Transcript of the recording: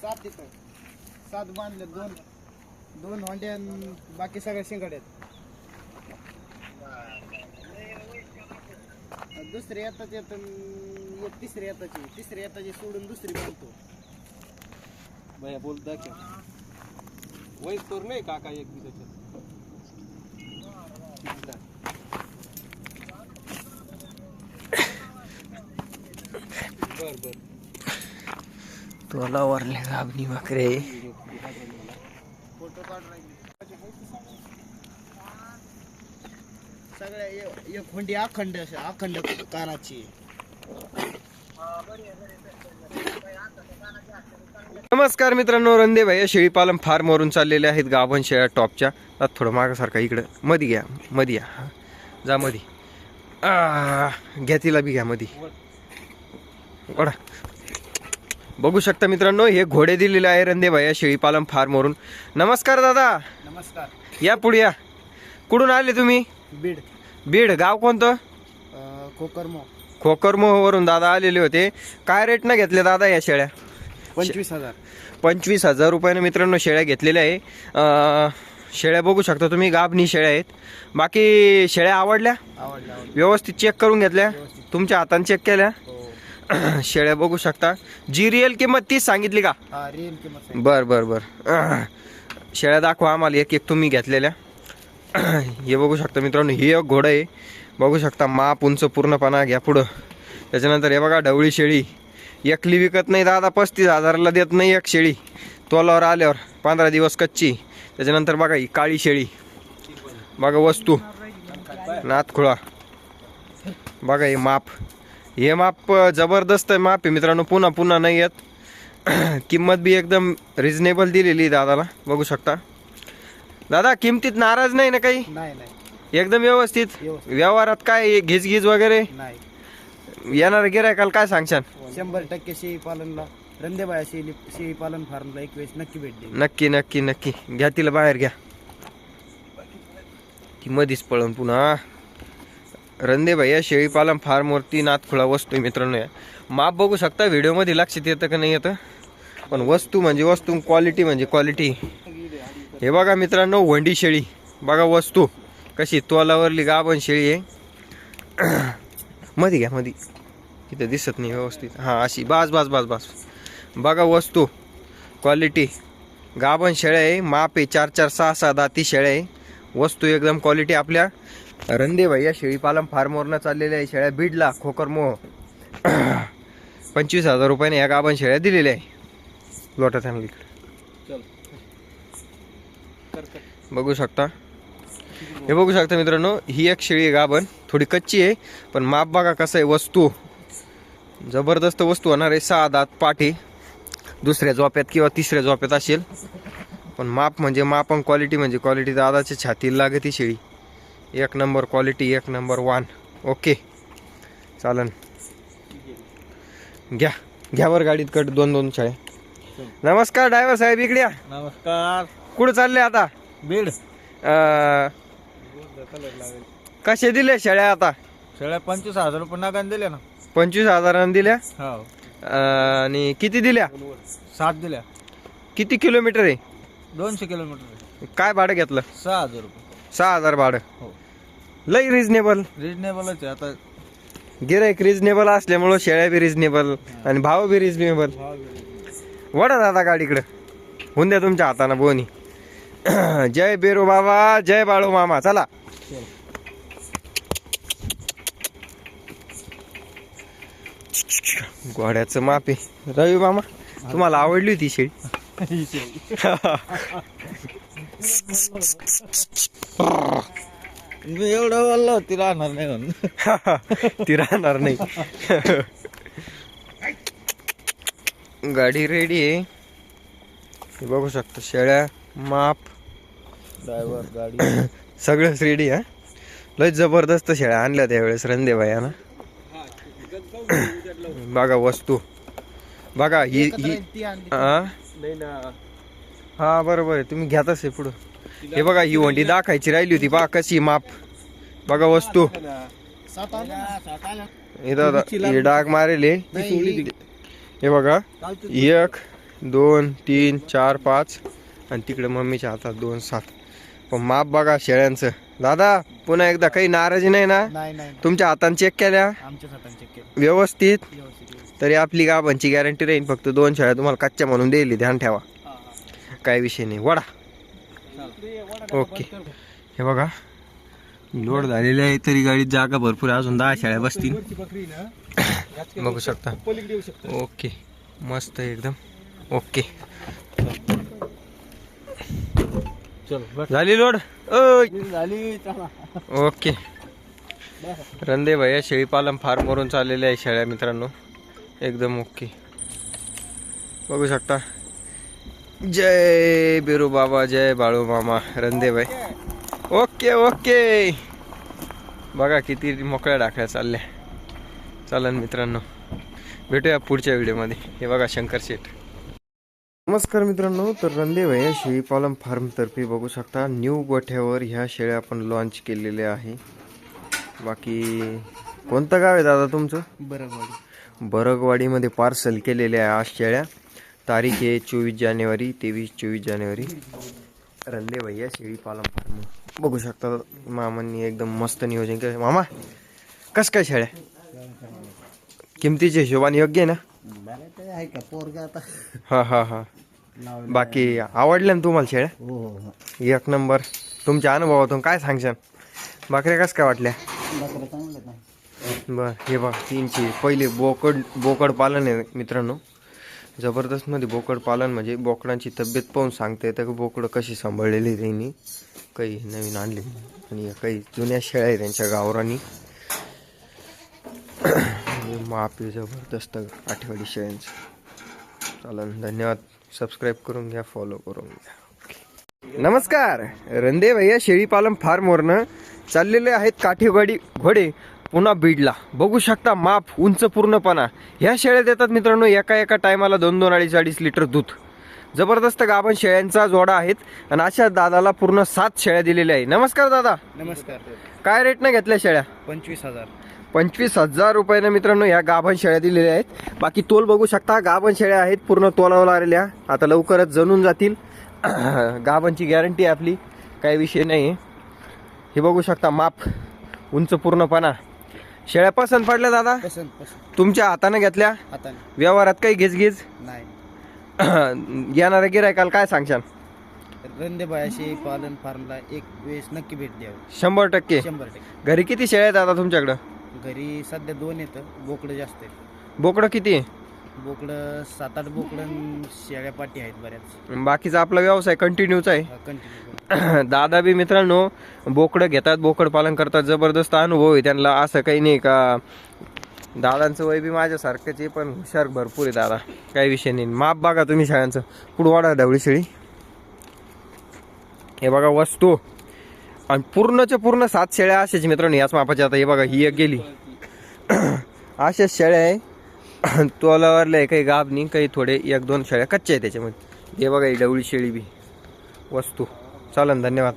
सात तिथं. सात बांधले दोन दोन होंडे आणि बाकी सगळे शिंगड आहेत दुसरे येतात येत एक तिसरे येताची. तिसरे येताची सोडून दुसरी बांधतो. भैया बोल दाखव. वयस करू नाही काका एक बी बर बर. तुला वरले गाबनी बकरे. सगळ्या ए- एक होंडी अखंड अखंड कानाची. नमस्कार मित्रांनो रंदे भाई शेळीपालन फार्मवरून चाललेले आहेत गाभण शेळ्या टॉपच्या. आता थोडं मागासारखा इकडं. मधी घ्या मधी या. हा. जा मधी. आ, घ्या तिला बी घ्या मधी. वडा बघू शकता मित्रांनो हे घोडे दिलेले आहे रंदे भाई शेळीपालन फार्मवरून नमस्कार दादा. नमस्कार. या पुढे या. कुठून आले तुम्ही? बीड. बीड. गाव कोणतं? अं, कोकरमो. खोकरमोहवरून दादा आलेले होते. काय रेटनं घेतले दादा या शेळ्या? पंचवीस हजार. पंचवीस हजार रुपयानं मित्रांनो शेळ्या घेतलेल्या आहे. शेळ्या बघू शकता तुम्ही गाभणी शेळ्या आहेत. बाकी शेळ्या आवडल्या? आवडला आवडला व्यवस्थित चेक करून घेतल्या? तुमच्या हाताने चेक केल्या? हो. शेळ्या बघू शकता. जी रिअल किंमत तीच सांगितली का? हा रिअल किंमत. बर बर बर. शेळ्या दाखवा आम्हाला. एक एक तुम्ही घेतलेल्या. हे बघू शकता मित्रांनो ही एक घोडं आहे. बघू शकता माप उंच पूर्णपणा घ्या पुढं. त्याच्यानंतर हे बघा ढवळी शेळी. एकली विकत नाही दादा पस्तीस हजाराला देत नाही एक शेळी. तोलावर आल्यावर पंधरा दिवस कच्ची. त्याच्यानंतर बघा ही काळी शेळी. बघा वस्तू. नातखुळा. बघा हे माप. हे माप जबरदस्त आहे माप आहे मित्रांनो. पुन्हा पुन्हा नाही येत. किंमत बी एकदम रिझनेबल दिलेली दादाला. बघू शकता. दादा किमतीत नाराज नाही ना काही? नाही नाही. एकदम व्यवस्थित. व्यवहारात काय घिज घिज वगैरे? नाही. येणार गिरायकाला काय सांगशान? शंभर टक्के शेळी पालनला रंदेबाया शेळी शेळी पालन फार्मला एक वेळेस नक्की भेट नक्की नक्की नक्की. घ्या तिला बाहेर घ्या. ती मधीच पळून पुन्हा. रंदे भैया शेळीपालन फार फार्मवरती नाथखुळा वस्तू आहे मित्रांनो या. माप बघू शकता व्हिडिओमध्ये लक्षात येतं का नाही येतं पण वस्तू म्हणजे वस्तू क्वालिटी म्हणजे क्वालिटी हे बघा मित्रांनो वंडी शेळी. बघा वस्तू. कशी तोलावरली गाभण शेळी आहे. मध्ये घ्या मध्ये इथं दिसत नाही व्यवस्थित. हां अशी. बास बास बास बास. बघा वस्तू. क्वालिटी गाभण शेळ्या आहे. माप आहे चार चार सहा सहा दाती शेळ्या आहे. वस्तू एकदम क्वालिटी आपल्या. रंदे भैया शेळीपालन फार्मवरनं चाललेल्या आहे. शेळ्या बीडला खोकरमोह पंचवीस हजार रुपयाने या गाभण शेळ्या दिलेल्या आहे. कर कर. बघू शकता. हे बघू शकता मित्रांनो ही एक शेळी आहे गाभण. थोडी कच्ची आहे पण माप बघा कसं आहे वस्तू. जबरदस्त वस्तू होणार आहे सहा दात पाठी. दुसऱ्या झोप्यात किंवा तिसऱ्या झोप्यात असेल. पण माप म्हणजे माप आणि क्वालिटी म्हणजे क्वालिटी दादाच्या छातीला लागते ती शेळी. एक नंबर क्वालिटी एक नंबर वन. ओके. चालन. घ्या. घ्या वर गाडीत कट दोन दोन शेळ्या नमस्कार ड्रायव्हर साहेब इकडे या. नमस्कार. कुठं चालले आता? बीड. अं, कसे दिले शेळ्या आता? शेळ्या पंचवीस हजार रुपये नागान दिले ना. पंचवीस हजारांनी दिल्या? हो. अं, आणि किती दिल्या? सात दिल्या. किती किलोमीटर आहे? दोनशे किलोमीटर काय भाडं घेतलं? सहा हजार रुपये. सहा हजार भाडं. हो. लई रिजनेबल रिजनेबलच आहे आता गिराईक रिजनेबल असल्यामुळं शेळ्या बी रिजनेबल आणि भाव बी रिजनेबल वडा दादा गाडीकडं. होऊन द्या तुमच्या हातानं बोनी. जय बेरो बाबा जय बाळू मामा. चला. घोड्याचं माप. रवी मामा तुम्हाला आवडली होती शेळी? मी एवढं बोललो ती राहणार नाही म्हणून. ती राहणार नाही. गाडी रेडी आहे. हे बघू शकतो शेळ्या माप. ड्रायव्हर गाडी. सगळंच रेडी आहे लय जबरदस्त शेळ्या आणल्या त्यावेळेस रंदे ना बघा वस्तू. बघा ही हा नाही ना. हा बरोबर आहे. तुम्ही घ्यातच आहे पुढं. हे बघा ही वंडी दाखायची राहिली होती. बा कशी माप. बघा वस्तू. सात आल्या इथं आता हे डाग मारेल हे. बघा. एक दोन तीन चार पाच. आणि तिकडे मम्मीच्या हातात दोन सात. पण माप बघा शेळ्यांचं. दादा पुन्हा एकदा काही नाराजी नाही ना? नाही नाही. तुमच्या हाताने चेक केल्या? आमच्या हाताने चेक केलं. व्यवस्थित? व्यवस्थित व्यवस्थित. तरी आपली गाभांची गॅरंटी राहील फक्त दोन शेळ्या तुम्हाला कच्च्या म्हणून देईल ध्यान ठेवा. हा, हा. काय विषय नाही. वडा. चालेल. ओके. हे बघा. लोड झालेली आहे तरी गाडीत जागा भरपूर आहे. अजून दहा शेळ्या बसतील. वरची बकरी ना याच बघू शकता. पलीकडे येऊ शकतो ओके. मस्त आहे एकदम. ओके. झाली लोड? झाली चला. ओके. रंदे भैया शेळीपालन फार मरून चाललेले आहे शेळ्या मित्रांनो. एकदम ओके. बघू शकता. जय बिरू बाबा जय बाळू मामा रंदे भाई. Okay okay. बघा किती मोकळ्या डाकळ्या चालल्या. चालन मित्रांनो. भेटूया पुढच्या व्हिडिओमध्ये हे बघा शंकर शेठ. नमस्कार मित्रांनो तर रंदे भैया शेळीपालन फार्मतर्फे बघू शकता न्यू गोठ्यावर ह्या शेळ्या आपण लॉन्च केलेल्या आहे. बाकी कोणतं गाव आहे दादा तुमचं? बरं बरं बरगवाडीमध्ये पार्सल केलेल्या आहे आज शेळ्या. तारीख आहे चोवीस जानेवारी तेवीस चोवीस जानेवारी. रंदे भैया शेळीपालन फार्म. बघू शकता मामांनी एकदम मस्त नियोजन केलं. मामा कस काय शेळ्या? किमतीच्या हिशोबाने योग्य आहे ना? आहे का पोरगा आता? हा हा हा. बाकी आवडल्या ना तुम्हाला शेळ्या? हो हो एक नंबर. तुमच्या अनुभवातून काय सांगशाल? बाकऱ्या कस काय वाटल्या? बकरं चांगलं ना. बर हे बघ तीनशे पहिले बोकड बोकड पालन आहे मित्रांनो. जबरदस्तमध्ये बोकड पालन म्हणजे बोकडांची तब्येत पाहून सांगता येतं की बोकडं कशी सांभाळलेली त्यांनी. काही नवीन आणले. आणि या काही जुन्या शेळ्या आहे त्यांच्या गावरानी. माप आहे जबरदस्त आठवडी शेळ्यांचं. चालन धन्यवाद. सबस्क्राईब करून घ्या फॉलो करून घ्या. नमस्कार. रंदे भैया शेळीपालन फार्मवरनं चाललेले आहेत काठीवाडी घोडे पुन्हा बीडला. बघू शकता माप उंच पूर्णपणा. ह्या शेळ्या देतात मित्रांनो एका एका टायमाला दोन दोन अडीच अडीच लिटर दूध. जबरदस्त गाभण शेळ्यांचा जोडा आहेत आणि अशा दादाला पूर्ण सात शेळ्या दिलेल्या आहे. नमस्कार दादा. नमस्कार. काय रेटनं घेतल्या शेळ्या? पंचवीस हजार. पंचवीस हजार रुपयानं मित्रांनो या गाभण शेळ्या दिलेल्या आहेत. बाकी तोल बघू शकता. गाभण शेळ्या आहेत पूर्ण तोलावर आलेल्या. आता लवकरच जणून जातील. गाभणची गॅरंटी आहे आपली काही विषय नाही हे बघू शकता माप उंच पूर्णपणा. शेळ्या पसंत पडल्या दादा? तुमच्या हाताने घेतल्या? व्यवहारात काही घेजगीज नाही. येणाऱ्या गिरायकाला काय सांगशाल? रंदेबायाशी पालन फार्मला एक वेळेस नक्की भेट द्यावी. शंभर टक्के. शंभर टक्के. घरी किती शेळ्या आहेत दादा तुमच्याकडं? घरी सध्या दोन येतं बोकडं जास्त आहेत. बोकडं किती? बोकडं सात आठ बोकडं शेळ्या पाटी आहेत बऱ्याच. बाकीचा आपला व्यवसाय कंटिन्यूच आहे. कंटिन्यू दादा बी मित्रांनो बोकडं घेतात बोकड पालन करतात जबरदस्त अनुभव आहे त्यांना. असं काही नाही का दादांचं वय बी माझ्यासारखंच आहे पण हुशार भरपूर आहे दादा. काही विषय नाही. माप बघा तुम्ही शाळांचं. पुढं वाढा ढवळी शेळी. हे बघा वस्तू. आणि पूर्णच्या पूर्ण सात शेळ्या अशाच मित्रांनो याच मापाच्या आता हे बघा ही एक गेली. अशाच शेळ्या आहे. तोलावरल्या आहे काही गाब नाही काही थोडे एक दोन शेळ्या कच्च्या आहे त्याच्यामध्ये. हे बघा ही डवळी शेळी बी. वस्तू. चालन धन्यवाद.